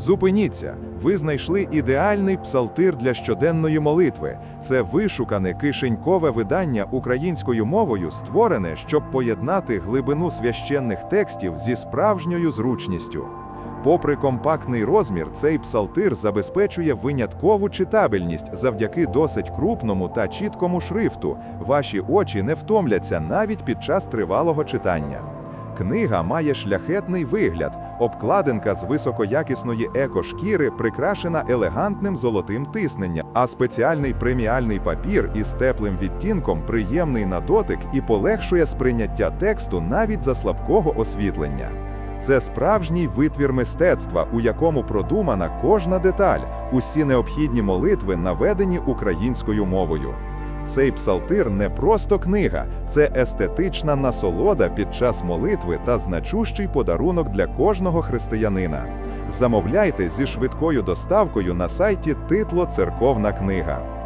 Зупиніться, ви знайшли ідеальний псалтир для щоденної молитви. Це вишукане кишенькове видання українською мовою, створене, щоб поєднати глибину священних текстів зі справжньою зручністю. Попри компактний розмір, цей псалтир забезпечує виняткову читабельність завдяки досить крупному та чіткому шрифту. Ваші очі не втомляться навіть під час тривалого читання. Книга має шляхетний вигляд, обкладинка з високоякісної екошкіри прикрашена елегантним золотим тисненням, а спеціальний преміальний папір із теплим відтінком приємний на дотик і полегшує сприйняття тексту навіть за слабкого освітлення. Це справжній витвір мистецтва, у якому продумана кожна деталь, усі необхідні молитви наведені українською мовою. Цей псалтир не просто книга, це естетична насолода під час молитви та значущий подарунок для кожного християнина. Замовляйте зі швидкою доставкою на сайті Титло Церковна книга.